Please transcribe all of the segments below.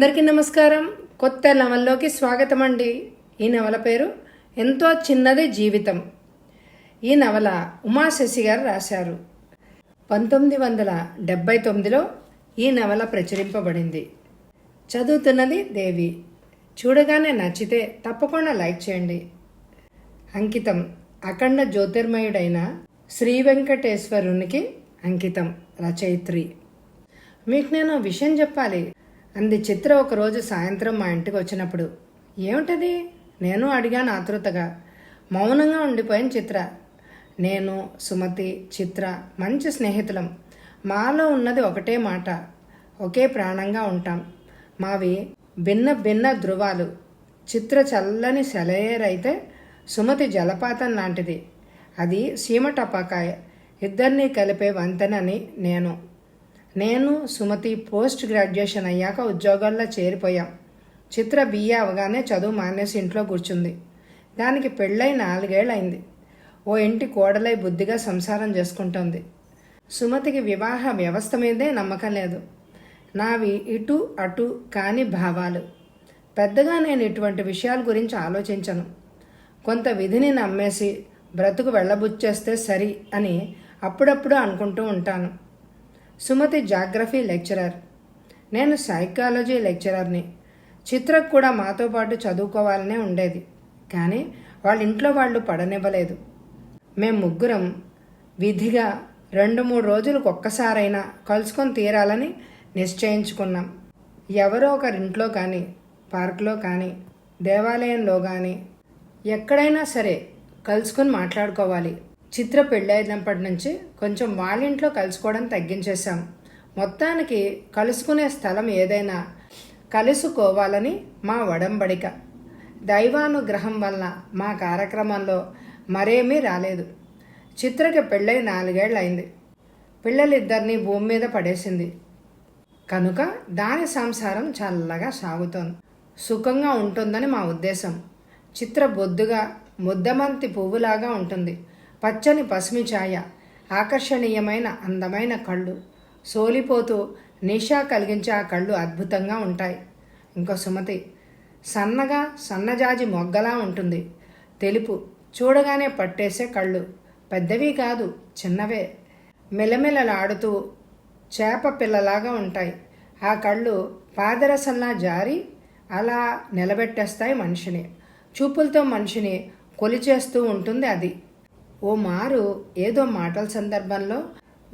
అందరికీ నమస్కారం. కొత్త నవల్లోకి స్వాగతం అండి ఈ నవల పేరు ఎంతో చిన్నది జీవితం. ఈ నవల ఉమా శశి గారు రాశారు. పంతొమ్మిది వందల డెబ్బై తొమ్మిదిలో ఈ నవల ప్రచురింపబడింది. చదువుతున్నది దేవి. చూడగానే నచ్చితే తప్పకుండా లైక్ చేయండి. అంకితం. అఖండ జ్యోతిర్మయుడైన శ్రీ వెంకటేశ్వరునికి అంకితం రచయిత్రి. మీకు నేను విషయం చెప్పాలి. అంది చిత్ర ఒకరోజు సాయంత్రం మా ఇంటికి వచ్చినప్పుడు. ఏమిటది? నేను అడిగాను ఆతృతగా. మౌనంగా ఉండిపోయిన చిత్ర. నేను సుమతి చిత్ర మంచి స్నేహితులం. మాలో ఉన్నది ఒకటే మాట. ఒకే ప్రాణంగా ఉంటాం. మావి భిన్న భిన్న ధృవాలు చిత్ర చల్లని సెలయేరైతే సుమతి జలపాతం లాంటిది. అది సీమ టపాకాయ ఇద్దరినీ కలిపే వంతెనని నేను. నేను సుమతి పోస్ట్ గ్రాడ్యుయేషన్ అయ్యాక ఉద్యోగాల్లో చేరిపోయాం. చిత్ర బిఏ అవగానే చదువు మానేసి ఇంట్లో కూర్చుంది. దానికి పెళ్ళై నాలుగేళ్ళు అయింది ఓ ఇంటి కోడలై బుద్ధిగా సంసారం చేసుకుంటోంది. సుమతికి వివాహ వ్యవస్థ మీదే నమ్మకం లేదు. నావి ఇటు అటు కాని భావాలు. పెద్దగా నేను ఇటువంటి విషయాల గురించి ఆలోచించను. కొంత విధిని నమ్మేసి బ్రతుకు వెళ్ళబుచ్చేస్తే సరి అని అప్పుడప్పుడు అనుకుంటూ ఉంటాను. Sumathi geography lecturer. నేను సైకాలజీ లెక్చరర్ని. చిత్రకు కూడా మాతో పాటు చదువుకోవాలనే ఉండేది. కానీ వాళ్ళ ఇంట్లో వాళ్ళు పడనివ్వలేదు. మేం ముగ్గురం విధిగా రెండు మూడు రోజులకు ఒక్కసారైనా కలుసుకొని తీరాలని నిశ్చయించుకున్నాం. ఎవరో ఒకరింట్లో కానీ పార్కులో కానీ దేవాలయంలో కానీ ఎక్కడైనా సరే కలుసుకొని మాట్లాడుకోవాలి. చిత్ర పెళ్ళైనప్పటి నుంచి కొంచెం వాళ్ళ ఇంట్లో కలుసుకోవడం తగ్గించేశాం. మొత్తానికి కలుసుకునే స్థలం ఏదైనా కలుసుకోవాలని మా వడంబడిక. దైవానుగ్రహం వలన మా కార్యక్రమంలో మరేమీ రాలేదు. చిత్రకి పెళ్ళై నాలుగేళ్ళు అయింది పిల్లలిద్దరినీ భూమి మీద పడేసింది. కనుక దాని సంసారం చల్లగా సాగుతోంది. సుఖంగా ఉంటుందని మా ఉద్దేశం. చిత్ర బొద్దుగా ముద్దమంతి పువ్వులాగా ఉంటుంది. పచ్చని పసిమి ఛాయ ఆకర్షణీయమైన అందమైన కళ్ళు. సోలిపోతూ నిషా కలిగించే ఆ కళ్ళు అద్భుతంగా ఉంటాయి. ఇంకో సుమతి సన్నగా సన్నజాజి మొగ్గలా ఉంటుంది. తెలుపు చూడగానే పట్టేసే కళ్ళు. పెద్దవి కాదు చిన్నవే. మెలమెలలాడుతూ చేప పిల్లలాగా ఉంటాయి. ఆ కళ్ళు పాదరసంలా జారి అలా నిలబెట్టేస్తాయి మనిషిని. చూపులతో మనిషిని కొలిచేస్తూ ఉంటుంది అది. ఓ మారు ఏదో మాటల సందర్భంలో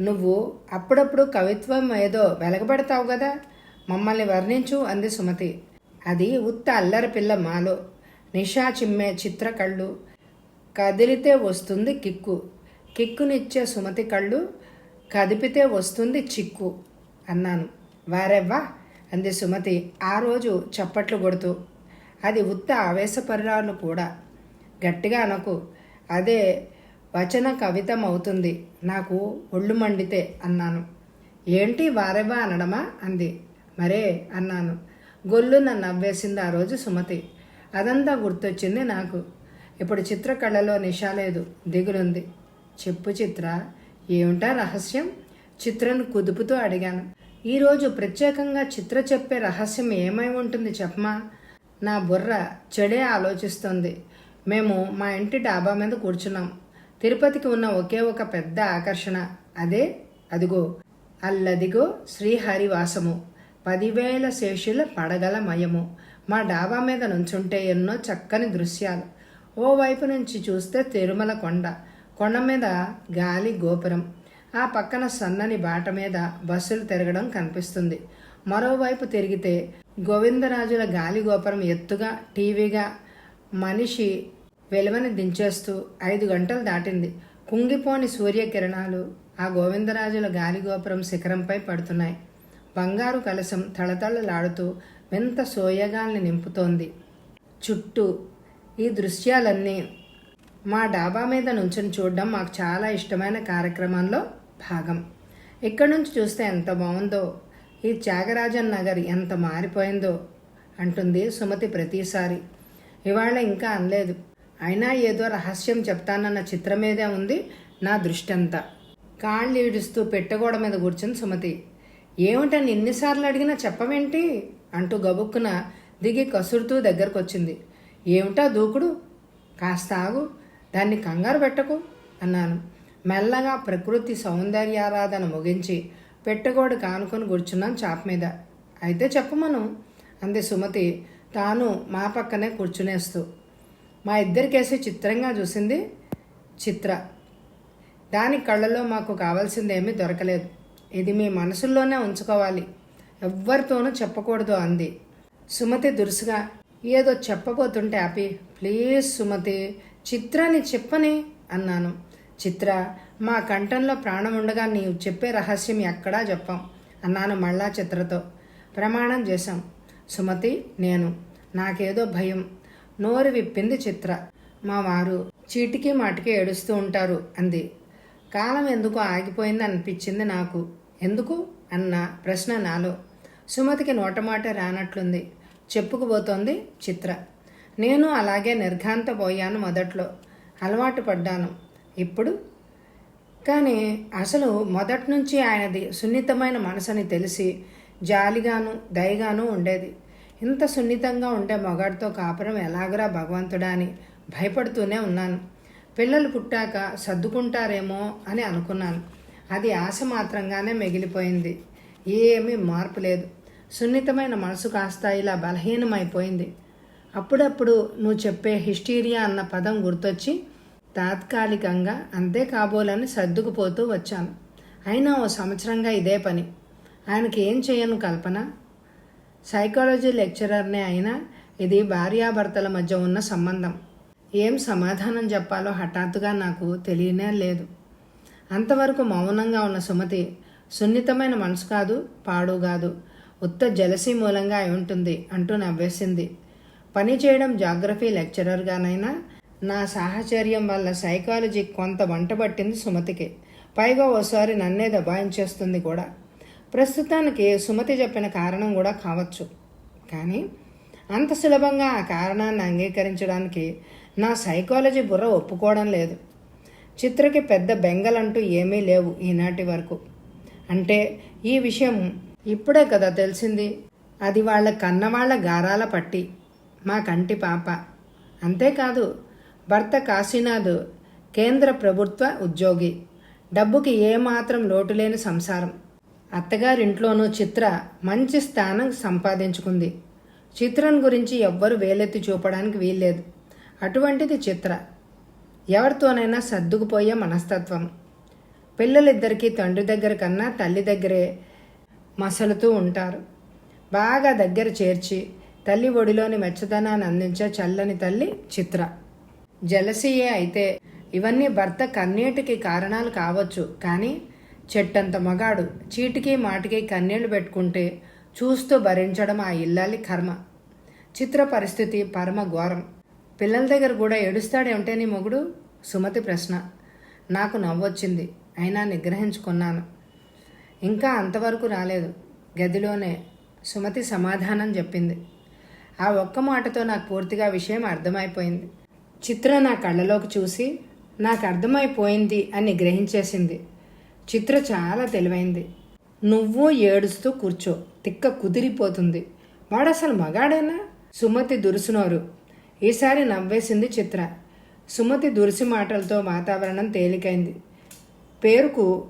నువ్వు అప్పుడప్పుడు కవిత్వం ఏదో వెలగబెడతావు కదా మమ్మల్ని వర్ణించు అంది సుమతి. అది ఉత్త అల్లరి పిల్ల మాలో. నిషా చిమ్మే చిత్ర కళ్ళు. కదిలితే వస్తుంది కిక్కు. కిక్కునిచ్చే సుమతి కళ్ళు. కదిపితే వస్తుంది చిక్కు అన్నాను. వారెవ్వా? అంది సుమతి ఆ రోజు చప్పట్లు కొడుతూ. అది ఉత్త ఆవేశపరురాలు కూడా. గట్టిగా అనకు. అదే వచన కవితం అవుతుంది నాకు ఒళ్ళు మండితే అన్నాను. ఏంటి వారెవా అనడమా? అంది. మరే అన్నాను. గొల్లున నవ్వేసింది ఆ రోజు సుమతి. అదంతా గుర్తొచ్చింది నాకు. ఇప్పుడు చిత్రకళలో నిషా లేదు. దిగులుంది. చెప్పు చిత్ర ఏమిటా రహస్యం? చిత్రను కుదుపుతూ అడిగాను. ఈరోజు ప్రత్యేకంగా చిత్ర చెప్పే రహస్యం ఏమై ఉంటుంది చెప్పమా? నా బుర్ర చెడే ఆలోచిస్తుంది. మేము మా ఇంటి డాబా మీద కూర్చున్నాం. తిరుపతికి ఉన్న ఒకే ఒక పెద్ద ఆకర్షణ అదే అదిగో అల్లదిగో శ్రీహరివాసము. పదివేల శేషుల పడగల మయము. మా డాబా మీద నుంచుంటే ఎన్నో చక్కని దృశ్యాలు. ఓ వైపు నుంచి చూస్తే తిరుమల కొండ కొండ మీద గాలి గోపురం. ఆ పక్కన సన్నని బాట మీద బస్సులు తిరగడం కనిపిస్తుంది. మరోవైపు తిరిగితే గోవిందరాజుల గాలి గోపురం ఎత్తుగా టీవీగా మనిషి వెలువని దించేస్తూ ఐదు గంటలు దాటింది. కుంగిపోని సూర్యకిరణాలు ఆ గోవిందరాజుల గాలిగోపురం శిఖరంపై పడుతున్నాయి. బంగారు కలశం తళతళలాడుతూ వింత సోయగాల్ని నింపుతోంది. చుట్టూ ఈ దృశ్యాలన్నీ మా డాబా మీద నుంచుని చూడడం మాకు చాలా ఇష్టమైన కార్యక్రమంలో భాగం. ఇక్కడి నుంచి చూస్తే ఎంత బాగుందో ఈ త్యాగరాజన్ నగర్ ఎంత మారిపోయిందో అంటుంది సుమతి ప్రతిసారి. ఇవాళ ఇంకా అనలేదు. అయినా ఏదో రహస్యం చెప్తానన్న చిత్రం మీదే ఉంది నా దృష్టి అంతా కాళ్ళు ఈడుస్తూ పెట్టగోడ మీద కూర్చుని సుమతి. ఏమిటని ఎన్నిసార్లు అడిగినా చెప్పవేంటి అంటూ గబుక్కున దిగి కసురుతూ దగ్గరకొచ్చింది. ఏమిటా దూకుడు? కాస్త ఆగు దాన్ని కంగారు పెట్టకు అన్నాను. మెల్లగా ప్రకృతి సౌందర్యారాధన ముగించి పెట్టగోడు కానుకొని కూర్చున్నాను చాప మీద. అయితే చెప్పమను అంది సుమతి తాను మా పక్కనే కూర్చునేస్తూ. మా ఇద్దరికేసి చిత్రంగా చూసింది చిత్ర. దాని కళ్ళలో మాకు కావాల్సిందేమీ దొరకలేదు. ఇది మీ మనసుల్లోనే ఉంచుకోవాలి. ఎవ్వరితోనూ చెప్పకూడదు అంది. సుమతి దురుసుగా ఏదో చెప్పబోతుంటే ఆపి. ప్లీజ్ సుమతి చిత్రాన్ని చెప్పని అన్నాను. చిత్ర మా కంఠంలో ప్రాణం ఉండగా నీవు చెప్పే రహస్యం ఎక్కడా చెప్పాం అన్నాను మళ్ళా చిత్రతో. ప్రమాణం చేశాం. సుమతి నేను. నాకేదో భయం. నోరు విప్పింది చిత్ర. మా వారు చీటికి మాటికి ఏడుస్తూ ఉంటారు అంది. కాలం ఎందుకు ఆగిపోయింది అనిపించింది నాకు. ఎందుకు? అన్న ప్రశ్న నాలో. సుమతికి నోటమాట రానట్లుంది. చెప్పుకుపోతోంది చిత్ర. నేను అలాగే నిర్ఘాంతపోయాను మొదట్లో. అలవాటు పడ్డాను. ఇప్పుడు? కానీ అసలు మొదటి నుంచి ఆయనది సున్నితమైన మనసుని తెలిసి జాలిగాను దయగాను ఉండేది. ఇంత సున్నితంగా ఉండే మొగాడితో కాపురం ఎలాగరా భగవంతుడా అని భయపడుతూనే ఉన్నాను. పిల్లలు పుట్టాక సర్దుకుంటారేమో అని అనుకున్నాను. అది ఆశ మాత్రంగానే మిగిలిపోయింది. ఏమీ మార్పు లేదు. సున్నితమైన మనసు కాస్త ఇలా బలహీనమైపోయింది. అప్పుడప్పుడు నువ్వు చెప్పే హిస్టీరియా అన్న పదం గుర్తొచ్చి తాత్కాలికంగా అంతే కాబోలని సర్దుకుపోతూ వచ్చాను. అయినా ఓ సంవత్సరంగా ఇదే పని. ఆయనకి ఏం చేయను కల్పన? సైకాలజీ లెక్చరర్నే అయినా ఇది భార్యాభర్తల మధ్య ఉన్న సంబంధం. ఏం సమాధానం చెప్పాలో హఠాత్తుగా నాకు తెలియనే లేదు. అంతవరకు మౌనంగా ఉన్న సుమతి సున్నితమైన మనసు కాదు పాడు కాదు ఉత్త జలసి మూలంగా అయి ఉంటుంది అంటూ నవ్వేసింది. పని చేయడం జాగ్రఫీ లెక్చరర్గానైనా నా సాహచర్యం వల్ల సైకాలజీ కొంత వంట పట్టింది సుమతికి. పైగా ఓసారి నన్నే దబాయించేస్తుంది కూడా. ప్రస్తుతానికి సుమతి చెప్పిన కారణం కూడా కావచ్చు. కానీ అంత సులభంగా ఆ కారణాన్ని అంగీకరించడానికి నా సైకాలజీ బుర్ర ఒప్పుకోవడం లేదు. చిత్రకి పెద్ద బెంగలంటూ ఏమీ లేవు ఈనాటి వరకు. అంటే ఈ విషయం ఇప్పుడే కదా తెలిసింది. అది వాళ్ళ కన్నవాళ్ళ గారాల పట్టి మా కంటి పాప. అంతేకాదు భర్త కాశీనాథ్ కేంద్ర ప్రభుత్వ ఉద్యోగి. డబ్బుకి ఏమాత్రం లోటు లేని సంసారం. అత్తగారింట్లోనూ చిత్ర మంచి స్థానం సంపాదించుకుంది. చిత్రను గురించి ఎవ్వరు వేలెత్తి చూపడానికి వీల్లేదు. అటువంటిది చిత్ర. ఎవరితోనైనా సర్దుకుపోయే మనస్తత్వం. పిల్లలిద్దరికీ తండ్రి దగ్గర కన్నా తల్లి దగ్గరే మసలుతూ ఉంటారు. బాగా దగ్గర చేర్చి తల్లి ఒడిలోని మెచ్చదనాన్ని అందించే చల్లని తల్లి చిత్ర. జలసీయే అయితే ఇవన్నీ భర్త కన్నీటికి కారణాలు కావచ్చు కానీ చెట్టంత మగాడు. చీటికి మాటికి కన్నీళ్ళు పెట్టుకుంటే చూస్తూ భరించడం ఆ ఇల్లాలి కర్మ. చిత్ర పరిస్థితి పరమ ఘోరం. పిల్లల దగ్గర కూడా ఏడుస్తాడేమిటే నీ మొగుడు? సుమతి ప్రశ్న. నాకు నవ్వొచ్చింది. అయినా నిగ్రహించుకున్నాను. ఇంకా అంతవరకు రాలేదు. గదిలోనే సుమతి సమాధానం చెప్పింది. ఆ ఒక్క మాటతో నాకు పూర్తిగా విషయం అర్థమైపోయింది. చిత్ర నా కళ్ళలోకి చూసి నాకు అర్థమైపోయింది అని గ్రహించేసింది. చిత్ర చాలా తెలివైంది. నువ్వు ఏడుస్తూ కూర్చో. తిక్క కుదిరిపోతుంది. వాడసలు మగాడేనా? సుమతి దురుసునోరు. ఈసారి నవ్వేసింది చిత్ర. సుమతి దురుసి మాటలతో వాతావరణం తేలికైంది. పేరుకు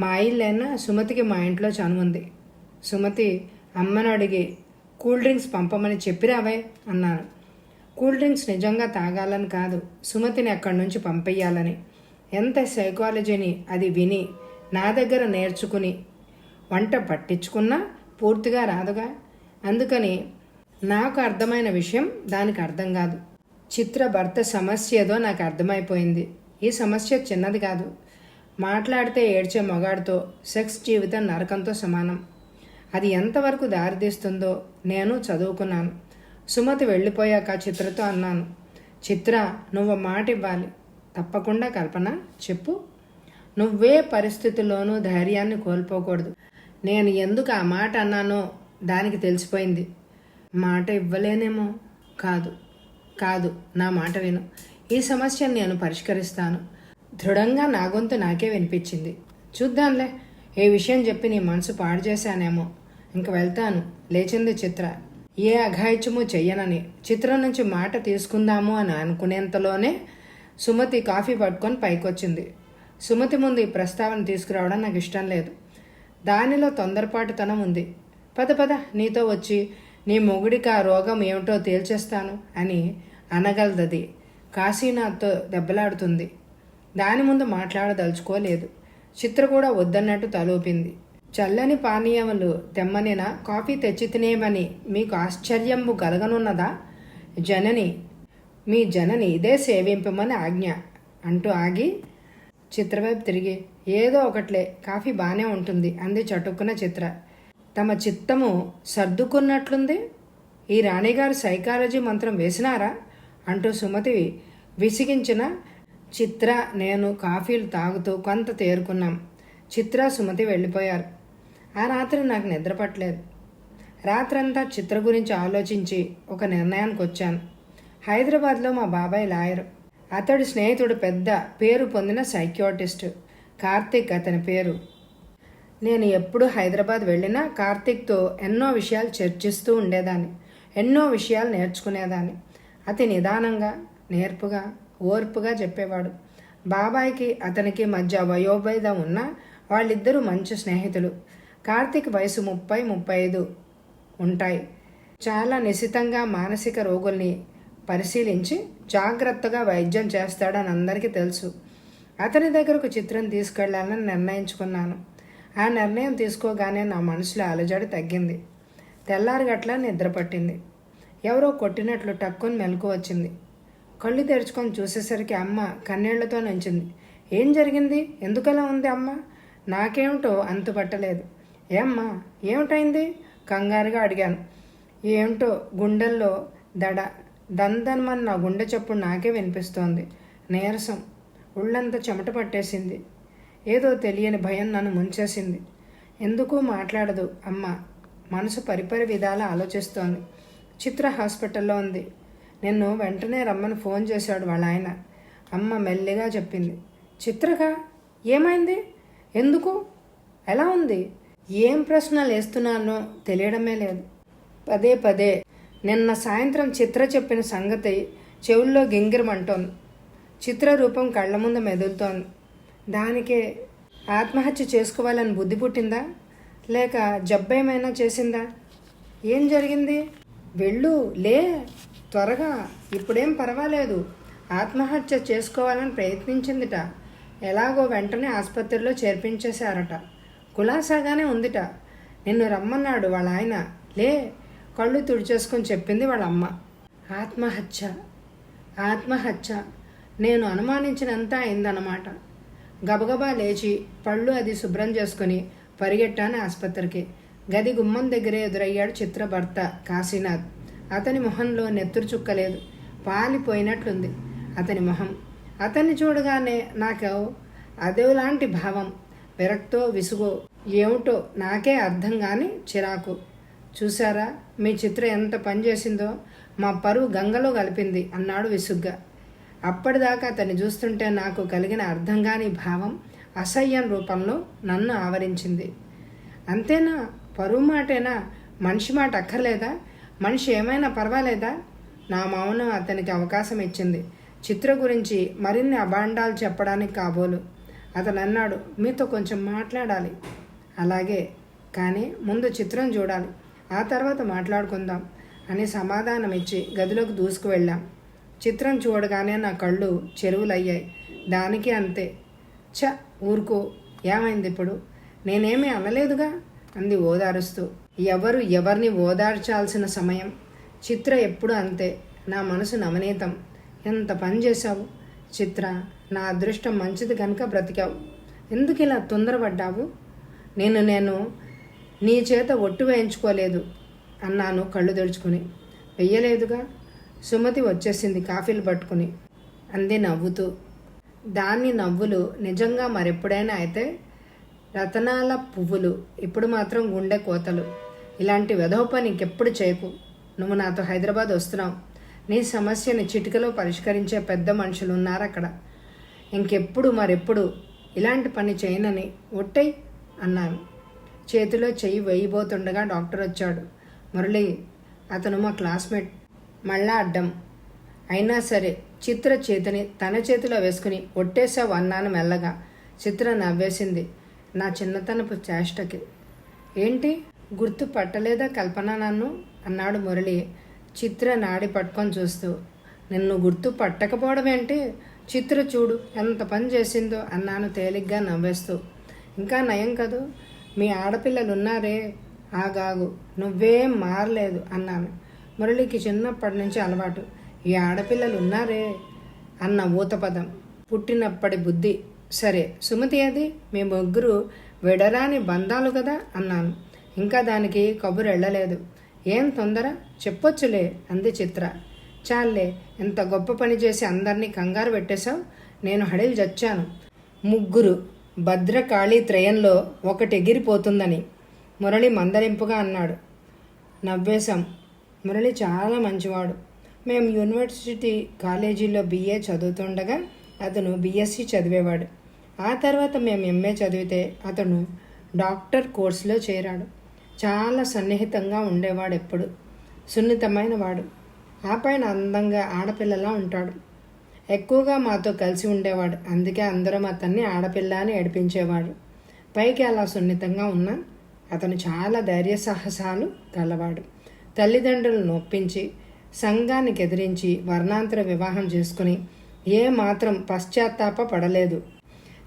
మా ఇల్లైనా? సుమతికి మా ఇంట్లో చనువుంది. సుమతి అమ్మను అడిగి కూల్ డ్రింక్స్ పంపమని చెప్పిరావే అన్నాను. కూల్ డ్రింక్స్ నిజంగా తాగాలని కాదు. సుమతిని అక్కడి నుంచి పంపేయాలని ఎంత సైకాలజీని అది విని నా దగ్గర నేర్చుకుని వంట పట్టించుకున్నా పూర్తిగా రాదుగా? అందుకని నాకు అర్థమైన విషయం దానికి అర్థం కాదు. చిత్ర భర్త సమస్య ఏదో నాకు అర్థమైపోయింది. ఈ సమస్య చిన్నది కాదు. మాట్లాడితే ఏడ్చే మొగాడితో సెక్స్ జీవితం నరకంతో సమానం. అది ఎంతవరకు దారితీస్తుందో నేను చదువుకున్నాను. సుమతి వెళ్ళిపోయాక చిత్రతో అన్నాను చిత్ర నువ్వు మాట ఇవ్వాలి తప్పకుండా కల్పన చెప్పు. నువ్వే పరిస్థితుల్లోనూ ధైర్యాన్ని కోల్పోకూడదు. నేను ఎందుకు ఆ మాట అన్నానో దానికి తెలిసిపోయింది. మాట ఇవ్వలేనేమో. కాదు కాదు నా మాట విను. ఈ సమస్యను నేను పరిష్కరిస్తాను. దృఢంగా నా గొంతు నాకే వినిపించింది. చూద్దాంలే ఏ విషయం చెప్పి నీ మనసు పాడు చేశానేమో. ఇంక వెళ్తాను లేచింది చిత్ర. ఏ అఘాయిత్యము చెయ్యనని చిత్రం నుంచి మాట తీసుకుందాము అని అనుకునేంతలోనే సుమతి కాఫీ పట్టుకొని పైకొచ్చింది. సుమతి ముందు ఈ ప్రస్తావన తీసుకురావడం నాకు ఇష్టం లేదు. దానిలో తొందరపాటుతనం ఉంది పద పద నీతో వచ్చి నీ మొగుడికి ఆ రోగం ఏమిటో తేల్చేస్తాను అని అనగలదది. కాశీనాథ్తో దెబ్బలాడుతుంది. దాని ముందు మాట్లాడదలుచుకోలేదు. చిత్ర కూడా వద్దన్నట్టు తలూపింది. చల్లని పానీయములు తెమ్మనిన కాఫీ తెచ్చి తినేమని మీకు ఆశ్చర్యంబు కలగనున్నదా జనని మీ జనని ఇదే సేవింపమని ఆజ్ఞ అంటూ ఆగి చిత్రవైపు తిరిగి ఏదో ఒకట్లే కాఫీ బాగానే ఉంటుంది అంది చటుక్కున చిత్ర. తమ చిత్తము సర్దుకున్నట్లుంది? ఈ రాణిగారు సైకాలజీ మంత్రం వేసినారా? అంటూ సుమతి విసిగించిన చిత్ర నేను కాఫీలు తాగుతూ కొంత తేరుకున్నాం. చిత్ర సుమతి వెళ్ళిపోయారు. ఆ రాత్రి నాకు నిద్రపట్టలేదు రాత్రంతా చిత్ర గురించి ఆలోచించి ఒక నిర్ణయానికి వచ్చాను హైదరాబాద్లో మా బాబాయ్ లాయర్. అతడు స్నేహితుడు పెద్ద పేరు పొందిన సైక్యోటిస్ట్. కార్తిక్ అతని పేరు. నేను ఎప్పుడు హైదరాబాద్ వెళ్ళినా కార్తిక్తో ఎన్నో విషయాలు చర్చిస్తూ ఉండేదాన్ని. ఎన్నో విషయాలు నేర్చుకునేదాన్ని. అతి నిదానంగా నేర్పుగా ఓర్పుగా చెప్పేవాడు. బాబాయ్కి అతనికి మధ్య వయోభేదం ఉన్న వాళ్ళిద్దరూ మంచి స్నేహితులు. కార్తిక్ వయసు ముప్పై ముప్పై ఐదు ఉంటాయి. చాలా నిశితంగా మానసిక రోగుల్ని పరిశీలించి జాగ్రత్తగా వైద్యం చేస్తాడని అందరికీ తెలుసు. అతని దగ్గరకు చిత్రం తీసుకెళ్ళాలని నిర్ణయించుకున్నాను. ఆ నిర్ణయం తీసుకోగానే నా మనసులో అలజడి తగ్గింది. తెల్లారిగట్ల నిద్ర పట్టింది. ఎవరో కొట్టినట్లు టక్కుని మెలకు వచ్చింది. కళ్ళు తెరుచుకొని చూసేసరికి అమ్మ కన్నీళ్ళతో నుంచింది. ఏం జరిగింది? ఎందుకలా ఉంది అమ్మ? నాకేమిటో అంతు పట్టలేదు. ఏమ్మా ఏమిటైంది? కంగారుగా అడిగాను. ఏమిటో గుండెల్లో దడ దందన్మని నా గుండె చప్పుడు నాకే వినిపిస్తోంది. నీరసం ఒళ్ళంతా చెమట పట్టేసింది. ఏదో తెలియని భయం నన్ను ముంచేసింది. ఎందుకు మాట్లాడదు అమ్మ. మనసు పరిపరి విధాల ఆలోచిస్తోంది. చిత్ర హాస్పిటల్లో ఉంది. నిన్ను వెంటనే రమ్మని ఫోన్ చేశాడు వాళ్ళ ఆయన అమ్మ మెల్లిగా చెప్పింది. చిత్రగా ఏమైంది? ఎందుకు? ఎలా ఉంది? ఏం ప్రశ్నలు వేస్తున్నానో తెలియడమే లేదు. పదే పదే నిన్న సాయంత్రం చిత్ర చెప్పిన సంగతి చెవుల్లో గింగిరమంటోంది. చిత్ర రూపం కళ్ళ ముందు మెదులుతోంది. దానికే ఆత్మహత్య చేసుకోవాలని బుద్ధి పుట్టిందా? లేక జబ్బేమైనా చేసిందా? ఏం జరిగింది? వెళ్ళు లే త్వరగా. ఇప్పుడేం పర్వాలేదు. ఆత్మహత్య చేసుకోవాలని ప్రయత్నించిందిట. ఎలాగో వెంటనే ఆసుపత్రిలో చేర్పించేశారట. కులాసాగానే ఉందిట. నిన్ను రమ్మన్నాడు వాళ్ళ ఆయన. లే కళ్ళు తుడిచేసుకొని చెప్పింది వాళ్ళ అమ్మ ఆత్మహత్య ఆత్మహత్య. నేను అనుమానించినంత అయిందన్నమాట. గబగబా లేచి పళ్ళు అది శుభ్రం చేసుకుని పరిగెట్టాను ఆసుపత్రికి. గది గుమ్మం దగ్గరే ఎదురయ్యాడు చిత్ర భర్త కాశీనాథ్. అతని మొహంలో నెత్తురు చుక్కలేదు. పాలిపోయినట్లుంది అతని మొహం. అతన్ని చూడగానే నాకు అదేలాంటి భావం. విరక్తో విసుగో ఏమిటో నాకే అర్థం కాని చిరాకు. చూసారా మీ చిత్ర ఎంత పనిచేసిందో మా పరువు గంగలో కలిపింది అన్నాడు విసుగ్గా. అప్పటిదాకా అతన్ని చూస్తుంటే నాకు కలిగిన అర్థం కాని భావం అసహ్యం రూపంలో నన్ను ఆవరించింది. అంతేనా? పరువు మాటేనా? మనిషి మాట అక్కర్లేదా? మనిషి ఏమైనా పర్వాలేదా? నా మౌనం అతనికి అవకాశం ఇచ్చింది. చిత్ర గురించి మరిన్ని అభాండాలు చెప్పడానికి కాబోలు. అతను అన్నాడు మీతో కొంచెం మాట్లాడాలి. అలాగే. కానీ ముందు చిత్రం చూడాలి. ఆ తర్వాత మాట్లాడుకుందాం అని సమాధానం ఇచ్చి గదిలోకి దూసుకు వెళ్ళాం చిత్రం చూడగానే నా కళ్ళు చెరువులయ్యాయి. దానికి అంతే. చ ఊరుకో. ఏమైంది ఇప్పుడు? నేనేమీ అనలేదుగా? అంది ఓదారుస్తూ. ఎవరు ఎవరిని ఓదార్చాల్సిన సమయం? చిత్ర ఎప్పుడు అంతే. నా మనసు నవనీతం. ఎంత పని చేశావు? చిత్ర నా అదృష్టం మంచిది కనుక బ్రతికావు. ఎందుకు ఇలా తొందరపడ్డావు? నేను నేను నీ చేత ఒట్టు వేయించుకోలేదు అన్నాను కళ్ళు తెరుచుకుని. వెయ్యలేదుగా? సుమతి వచ్చేసింది కాఫీలు పట్టుకుని. అంది నవ్వుతూ. దాన్ని నవ్వులు నిజంగా మరెప్పుడైనా అయితే రతనాల పువ్వులు ఇప్పుడు మాత్రం గుండె కోతలు. ఇలాంటి వెధవ పని ఇంకెప్పుడు చేయకు. నువ్వు నాతో హైదరాబాద్ వస్తున్నావు. నీ సమస్యని చిటికలో పరిష్కరించే పెద్ద మనుషులు ఉన్నారు అక్కడ ఇంకెప్పుడు మరెప్పుడు ఇలాంటి పని చేయనని ఒట్టై అన్నాను. చేతిలో చెయ్యి వేయబోతుండగా డాక్టర్ వచ్చాడు. మురళి అతను మా క్లాస్మేట్. మళ్ళా అడ్డం. అయినా సరే చిత్ర చేతిని తన చేతిలో వేసుకుని ఒట్టేసావు అన్నాను మెల్లగా. చిత్ర నవ్వేసింది. నా చిన్నతనపు చేష్టకి. ఏంటి? గుర్తు పట్టలేదా కల్పన నన్ను? అన్నాడు మురళి చిత్ర నాడి పట్టుకొని చూస్తూ. నిన్ను గుర్తు పట్టకపోవడం ఏంటి? చిత్ర చూడు ఎంత పని చేసిందో అన్నాను తేలిగ్గా నవ్వేస్తూ. ఇంకా నయం కదూ? మీ ఆడపిల్లలు ఉన్నారే ఆగాగు నువ్వేం మారలేదు అన్నాను. మురళికి చిన్నప్పటి నుంచి అలవాటు. ఈ ఆడపిల్లలు ఉన్నారే అన్న ఊతపదం. పుట్టినప్పటి బుద్ధి. సరే సుమతి అది? మీ ముగ్గురు విడరాని బంధాలు కదా అన్నాను. ఇంకా దానికి కబురు వెళ్ళలేదు. ఏం తొందర? చెప్పొచ్చులే అంది చిత్ర. చాలే ఇంత గొప్ప పని చేసి అందరినీ కంగారు పెట్టేశావు? నేను హడిల్ చచ్చాను. ముగ్గురు భద్రకాళి త్రయంలో ఒకటి ఎగిరిపోతుందని మురళి మందలింపుగా అన్నాడు. నవ్వేశాం. మురళి చాలా మంచివాడు. మేము యూనివర్సిటీ కాలేజీలో బీఏ చదువుతుండగా అతను బీఎస్సీ చదివేవాడు. ఆ తర్వాత మేము ఎంఏ చదివితే అతను డాక్టర్ కోర్సులో చేరాడు. చాలా సన్నిహితంగా ఉండేవాడు ఎప్పుడు సున్నితమైన వాడు ఆ పైన అందంగా ఆడపిల్లలా ఉంటాడు. ఎక్కువగా మాతో కలిసి ఉండేవాడు. అందుకే అందరం అతన్ని ఆడపిల్ల అని ఏడిపించేవాడు పైకి అలా సున్నితంగా ఉన్నా అతను చాలా ధైర్య సాహసాలు గలవాడు. తల్లిదండ్రులను నొప్పించి సంఘానికి ఎదిరించి వర్ణాంతర వివాహం చేసుకుని ఏ మాత్రం పశ్చాత్తాప పడలేదు.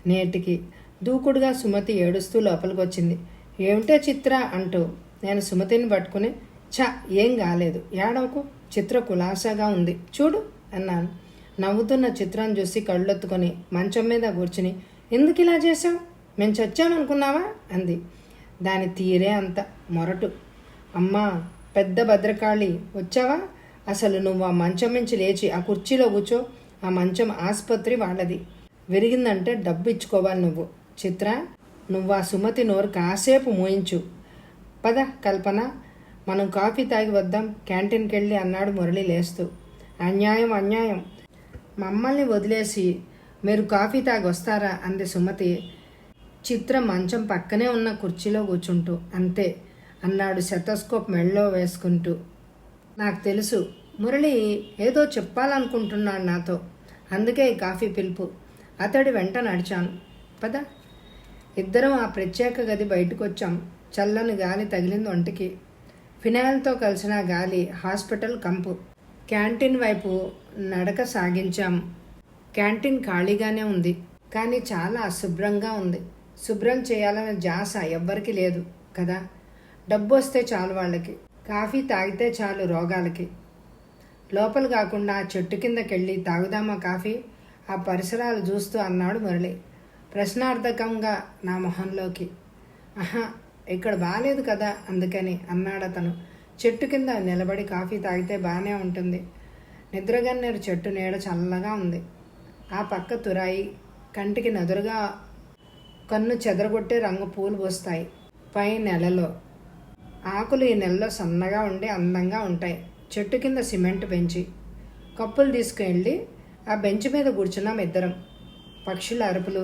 నేటికి దూకుడుగా సుమతి ఏడుస్తూ లోపలికి వచ్చింది ఏమిటే చిత్ర? అంటూ నేను సుమతిని పట్టుకుని ఛ ఏం కాలేదు. ఏడవకు. చిత్ర కులాసాగా ఉంది. చూడు అన్నాను. నవ్వుతున్న చిత్రాన్ని చూసి కళ్ళొత్తుకొని మంచం మీద కూర్చుని ఎందుకు ఇలా చేసావు మేము చచ్చామనుకున్నావా? అంది. దాని తీరే అంత మొరటు. అమ్మా పెద్ద భద్రకాళి వచ్చావా? అసలు నువ్వు ఆ మంచం నుంచి లేచి ఆ కుర్చీలో కూర్చో. ఆ మంచం ఆసుపత్రి వాళ్ళది. విరిగిందంటే డబ్బు ఇచ్చుకోవాలి నువ్వు. చిత్ర నువ్వు ఆ సుమతి నోరు కాసేపు మోయించు. పద కల్పన మనం కాఫీ తాగి వద్దాం. క్యాంటీన్కి వెళ్ళి అన్నాడు మురళి లేస్తూ. అన్యాయం అన్యాయం. మమ్మల్ని వదిలేసి మీరు కాఫీ తాగి వస్తారా అంది సుమతి. చిత్ర మంచం పక్కనే ఉన్న కుర్చీలో కూర్చుంటూ అంతే అన్నాడు శతస్కోప్ మెళ్ళో వేసుకుంటూ. నాకు తెలుసు మురళి ఏదో చెప్పాలనుకుంటున్నాడు నాతో అందుకే ఈ కాఫీ పిలుపు. అతడి వెంట నడిచాను. పద. ఇద్దరం ఆ ప్రత్యేక గది బయటకు వచ్చాం చల్లని గాలి తగిలింది ఒంటికి. ఫినాయిల్తో కలిసిన గాలి హాస్పిటల్ కంపు. క్యాంటీన్ వైపు నడక సాగించాము క్యాంటీన్ ఖాళీగానే ఉంది. కానీ చాలా అశుభ్రంగా ఉంది. శుభ్రం చేయాలనే జాస ఎవ్వరికీ లేదు కదా? డబ్బు వస్తే చాలు వాళ్ళకి. కాఫీ తాగితే చాలు రోగాలకి. లోపల కాకుండా చెట్టు కిందకెళ్ళి తాగుదామా కాఫీ? ఆ పరిసరాలు చూస్తూ అన్నాడు మురళి. ప్రశ్నార్థకంగా నా మొహంలోకి. ఆహా ఇక్కడ బాగాలేదు కదా అందుకని అన్నాడు అతను చెట్టు కింద నిలబడి కాఫీ తాగితే బాగానే ఉంటుంది. నిద్రగన్నేరు చెట్టు నీడ చల్లగా ఉంది. ఆ పక్క తురాయి కంటికి నదురుగా కన్ను చెదరగొట్టే రంగు పూలు పోస్తాయి. పై నెలలో ఆకులు ఈ నెలలో సన్నగా ఉండి అందంగా ఉంటాయి. చెట్టు కింద సిమెంట్ బెంచి కప్పులు తీసుకువెళ్ళి ఆ బెంచ్ మీద కూర్చున్నాం ఇద్దరం. పక్షుల అరుపులు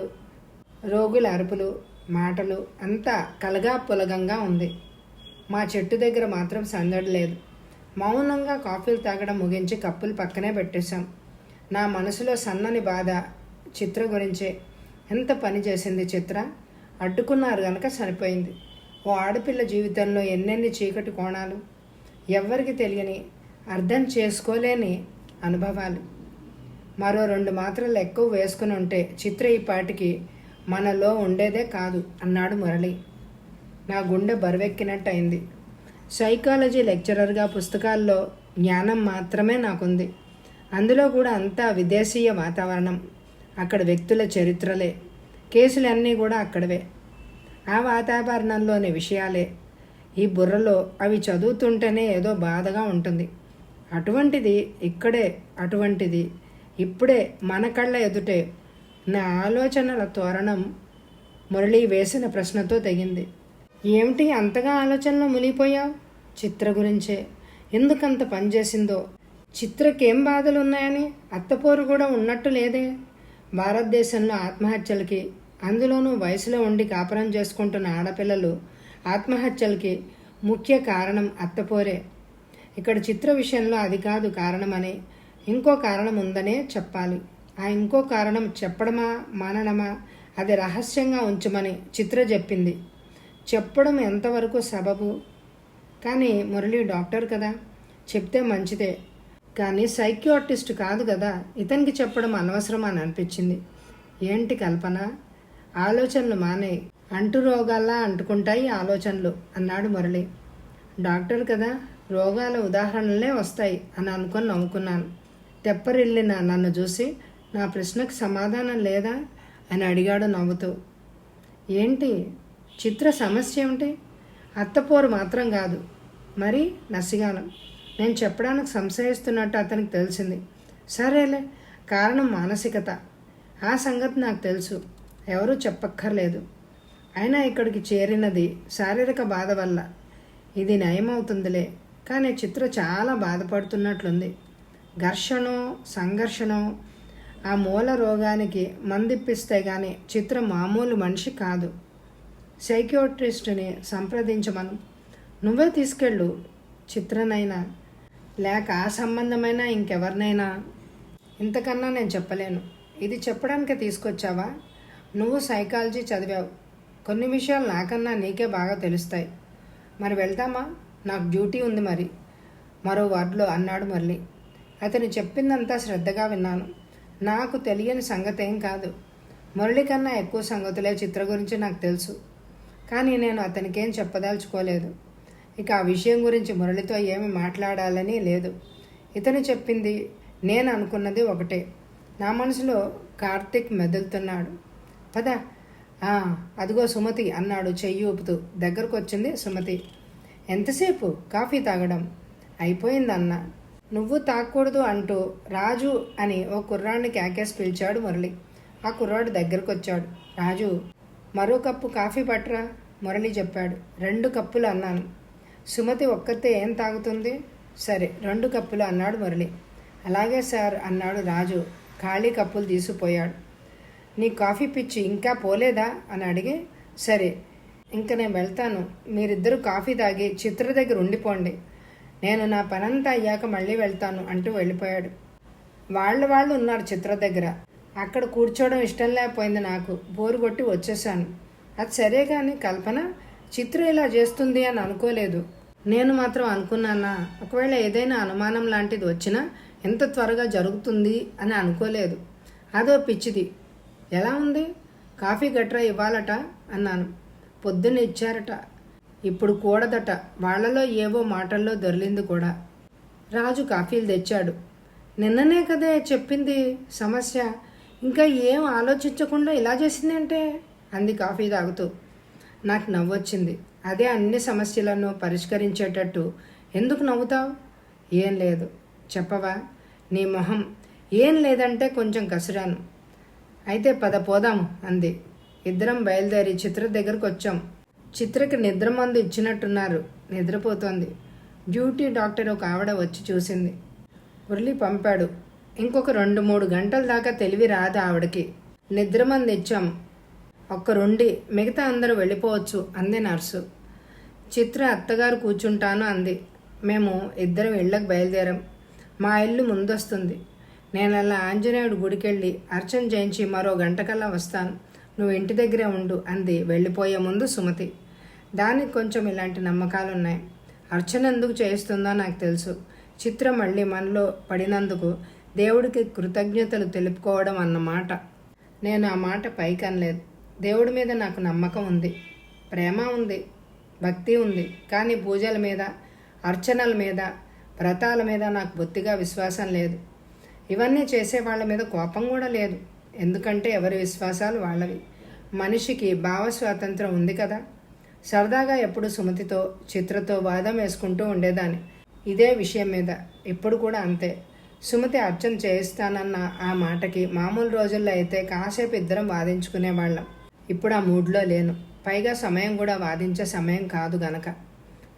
రోగుల అరుపులు మాటలు అంతా కలగా పులగంగా ఉంది. మా చెట్టు దగ్గర మాత్రం సందడి లేదు. మౌనంగా కాఫీలు తాగడం ముగించి కప్పులు పక్కనే పెట్టేశాం. నా మనసులో సన్నని బాధ చిత్ర గురించే. ఎంత పని చేసింది చిత్ర? అడ్డుకున్నారు గనక చనిపోయింది ఓ ఆడపిల్ల జీవితంలో ఎన్నెన్ని చీకటి కోణాలు. ఎవ్వరికి తెలియని అర్థం చేసుకోలేని అనుభవాలు. మరో రెండు మాత్రలు ఎక్కువ వేసుకుని ఉంటే చిత్ర ఈ పాటికి మనలో ఉండేదే కాదు అన్నాడు మురళి. నా గుండె బరువెక్కినట్టు అయింది సైకాలజీ లెక్చరర్గా పుస్తకాల్లో జ్ఞానం మాత్రమే నాకుంది. అందులో కూడా అంతా విదేశీయ వాతావరణం. అక్కడ వ్యక్తుల చరిత్రలే. కేసులన్నీ కూడా అక్కడవే. ఆ వాతావరణంలోని విషయాలే. ఈ బుర్రలో అవి చదువుతుంటేనే ఏదో బాధగా ఉంటుంది. అటువంటిది ఇక్కడే అటువంటిది ఇప్పుడే మన కళ్ళ ఎదుటే నా ఆలోచనల తోరణం మురళి వేసిన ప్రశ్నతో తెగింది. ఏమిటి అంతగా ఆలోచనలో మునిగిపోయావు? చిత్ర గురించే. ఎందుకంత పనిచేసిందో? చిత్రకేం బాధలు ఉన్నాయని అత్తపోరు కూడా ఉన్నట్టు లేదే. భారతదేశంలో ఆత్మహత్యలకి అందులోనూ వయసులో ఉండి కాపురం చేసుకుంటున్న ఆడపిల్లలు ఆత్మహత్యలకి ముఖ్య కారణం అత్తపోరే. ఇక్కడ చిత్ర విషయంలో అది కాదు కారణమని ఇంకో కారణం ఉందనే చెప్పాలి. ఆ ఇంకో కారణం చెప్పడమా మానడమా? అది రహస్యంగా ఉంచమని చిత్ర చెప్పింది. చెప్పడం ఎంతవరకు సబబు? కానీ మురళి డాక్టర్ కదా చెప్తే మంచిదే. కానీ సైకియాట్రిస్ట్ కాదు కదా ఇతనికి చెప్పడం అనవసరం అని అనిపించింది. ఏంటి కల్పన? ఆలోచనలు మానే. అంటు రోగాల్లా అంటుకుంటాయి ఆలోచనలు అన్నాడు మురళి. డాక్టర్ కదా రోగాల ఉదాహరణలే వస్తాయి అని అనుకొని నవ్వుకున్నాను. తెప్పరిల్లిన నన్ను చూసి నా ప్రశ్నకు సమాధానం లేదా? అని అడిగాడు నవ్వుతూ. ఏంటి? చిత్ర సమస్య ఏమిటి? అత్తపోరు మాత్రం కాదు. మరి నసిగాను నేను చెప్పడానికి సంశయిస్తున్నట్టు అతనికి తెలిసింది. సరేలే కారణం మానసికత. ఆ సంగతి నాకు తెలుసు. ఎవరూ చెప్పక్కర్లేదు. అయినా ఇక్కడికి చేరినది శారీరక బాధ వల్ల. ఇది నయమవుతుందిలే. కానీ చిత్ర చాలా బాధపడుతున్నట్లుంది. ఘర్షణో సంఘర్షణో ఆ మూల రోగానికి మందిప్పిస్తే కానీ చిత్ర మామూలు మనిషి కాదు. సైకియోట్రిస్ట్ని సంప్రదించమను. నువ్వే తీసుకెళ్ళు చిత్రనైనా. లేక ఆ సంబంధమైన ఇంకెవరినైనా. ఇంతకన్నా నేను చెప్పలేను. ఇది చెప్పడానికి తీసుకొచ్చావా? నువ్వు సైకాలజీ చదివావు. కొన్ని విషయాలు నాకన్నా నీకే బాగా తెలుస్తాయి. మరి వెళ్దామా నాకు డ్యూటీ ఉంది మరి. మరో వార్డులో అన్నాడు మురళి. అతను చెప్పిందంతా శ్రద్ధగా విన్నాను. నాకు తెలియని సంగతి ఏం కాదు. మురళి కన్నా ఎక్కువ సంగతులే చిత్ర గురించి నాకు తెలుసు. కానీ నేను అతనికేం చెప్పదలుచుకోలేదు. ఇక ఆ విషయం గురించి మురళితో ఏమి మాట్లాడాలని లేదు. ఇతను చెప్పింది నేను అనుకున్నది ఒకటే. నా మనసులో కార్తిక్ మెదులుతున్నాడు. పద. అదిగో సుమతి అన్నాడు చెయ్యి ఊపుతూ. దగ్గరకు వచ్చింది సుమతి. ఎంతసేపు? కాఫీ తాగడం. అయిపోయిందన్న. నువ్వు తాగకూడదు అంటూ రాజు అని ఓ కుర్రాడిని కేకేసి పిలిచాడు మురళి. ఆ కుర్రాడు దగ్గరకు వచ్చాడు రాజు మరో కప్పు కాఫీ పట్రా? మురళి చెప్పాడు. రెండు కప్పులు అన్నాను. సుమతి ఒక్కతే ఏం తాగుతుంది? సరే రెండు కప్పులు అన్నాడు మురళి. అలాగే సార్ అన్నాడు రాజు. ఖాళీ కప్పులు తీసుకుపోయాడు. నీ కాఫీ పిచ్చి ఇంకా పోలేదా? అని అడిగి సరే ఇంక నేను వెళ్తాను. మీరిద్దరూ కాఫీ తాగి చిత్ర దగ్గర ఉండిపోండి. నేను నా పనంతా అయ్యాక మళ్ళీ వెళ్తాను అంటూ వెళ్ళిపోయాడు. వాళ్ళ వాళ్ళు ఉన్నారు చిత్ర దగ్గర. అక్కడ కూర్చోవడం ఇష్టం లేకపోయింది నాకు. బోరు కొట్టి వచ్చేసాను అది సరే కానీ కల్పన చిత్ర ఇలా చేస్తుంది అని అనుకోలేదు. నేను మాత్రం అనుకున్నానా ఒకవేళ ఏదైనా అనుమానం లాంటిది వచ్చినా ఎంత త్వరగా జరుగుతుంది అని అనుకోలేదు. అదో పిచ్చిది. ఎలా ఉంది? కాఫీ గట్రా ఇవ్వాలట? అన్నాను. పొద్దున్న ఇచ్చారట. ఇప్పుడు కూడదట. వాళ్ళలో ఏవో మాటల్లో దొరిలింది కూడా. రాజు కాఫీలు తెచ్చాడు. నిన్ననే కదే చెప్పింది సమస్య. ఇంకా ఏం ఆలోచించకుండా ఇలా చేసిందంటే? అంది కాఫీ తాగుతూ. నాకు నవ్వొచ్చింది. అదే అన్ని సమస్యలను పరిష్కరించేటట్టు. ఎందుకు నవ్వుతావు? ఏం లేదు. చెప్పవా? నీ మొహం ఏం లేదంటే కొంచెం కసిరాను. అయితే పద పోదాం అంది. ఇద్దరం బయలుదేరి చిత్ర దగ్గరకు వచ్చాం. చిత్రకి నిద్ర మందు ఇచ్చినట్టున్నారు. నిద్రపోతోంది. డ్యూటీ డాక్టర్ ఒక ఆవిడ వచ్చి చూసింది. ఉర్లి పంపాడు. ఇంకొక రెండు మూడు గంటల దాకా తెలివి రాదు ఆవిడకి. నిద్ర మంది ఇచ్చాం ఒక్కరుండి మిగతా అందరూ వెళ్ళిపోవచ్చు అంది నర్సు. చిత్ర అత్తగారు కూర్చుంటాను అంది. మేము ఇద్దరం ఇళ్ళకు బయలుదేరాం. మా ఇల్లు ముందొస్తుంది. నేను అలా ఆంజనేయుడు గుడికెళ్ళి అర్చన చేయించి మరో గంటకల్లా వస్తాను. నువ్వు ఇంటి దగ్గరే ఉండు అంది వెళ్ళిపోయే ముందు సుమతి. దానికి కొంచెం ఇలాంటి నమ్మకాలు ఉన్నాయి అర్చన ఎందుకు చేయిస్తుందో నాకు తెలుసు. చిత్ర మళ్ళీ మనలో పడినందుకు దేవుడికి కృతజ్ఞతలు తెలుపుకోవడం అన్నమాట. నేను ఆ మాట పైకి అనలేదు దేవుడి మీద నాకు నమ్మకం ఉంది. ప్రేమ ఉంది. భక్తి ఉంది. కానీ పూజల మీద అర్చనల మీద వ్రతాల మీద నాకు బొత్తిగా విశ్వాసం లేదు. ఇవన్నీ చేసే వాళ్ళ మీద కోపం కూడా లేదు. ఎందుకంటే ఎవరి విశ్వాసాలు వాళ్ళవి. మనిషికి భావ స్వాతంత్రం ఉంది కదా. సరదాగా ఎప్పుడు సుమతితో చిత్రతో వాదం వేసుకుంటూ ఉండేదాన్ని. ఇదే విషయం మీద. ఇప్పుడు కూడా అంతే. సుమతి అర్చన చేయిస్తానన్న ఆ మాటకి మామూలు రోజుల్లో అయితే కాసేపు ఇద్దరం వాదించుకునేవాళ్ళం ఇప్పుడు ఆ మూడ్లో లేను. పైగా సమయం కూడా వాదించే సమయం కాదు గనక.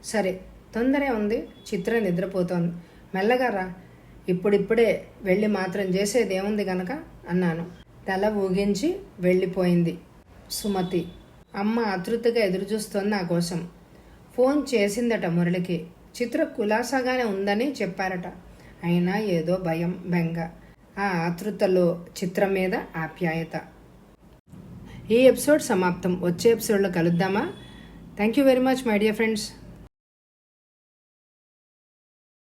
సరే తొందరే ఉంది. చిత్ర నిద్రపోతోంది. మెల్లగా రా. ఇప్పుడిప్పుడే వెళ్ళి మాత్రం చేసేది ఏముంది గనక? అన్నాను. తల ఊగించి వెళ్ళిపోయింది సుమతి. అమ్మ ఆతృతగా ఎదురుచూస్తోంది నా కోసం. ఫోన్ చేసిందట మురళికి. చిత్ర కులాసాగానే ఉందని చెప్పారట. అయినా ఏదో భయం బెంగ. ఆ ఆతృతలో చిత్రం మీద ఆప్యాయత. ఈ ఎపిసోడ్ సమాప్తం. వచ్చే ఎపిసోడ్లో కలుద్దామా? Thank you very much my dear friends